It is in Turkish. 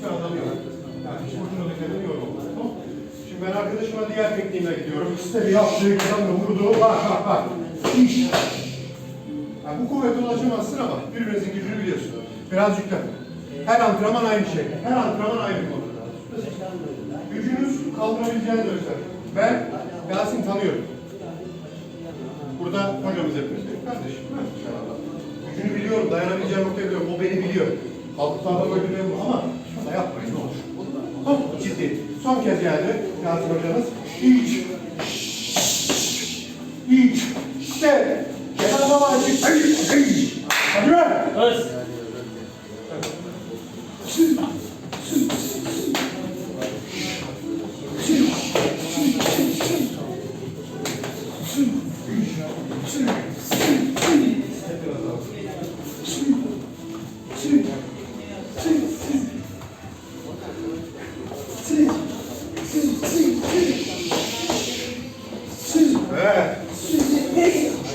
Hiçbir anlamı yok. Yani hiç boşuna yorma. Tamam. Şimdi ben arkadaşıma diğer tekniğime gidiyorum. İşte bir yaptığı kazanla vurduğu. Bak bak bak. İş. Yani bu kuvvete ulaşamazsın ama birbirinizin gücünü biliyorsun. Biraz yüklen. Her antrenman aynı şey. Her antrenman aynı konuda. Gücünüz kaldırabileceğiniz ölçüler. Ben Yasin tanıyorum. Burada hocamız benim kardeşim. Gücünü biliyorum, dayanabileceğim noktayı biliyorum. O beni biliyor. Kalkıklarda öldürmüyorum ama şuna yapmayın ne olur. Tamam ciddi. Son kez geldi Yasin hocamız. İç. İç. İşte. Kenan baba açık. Hey, hey. Hadi be. Öz. É.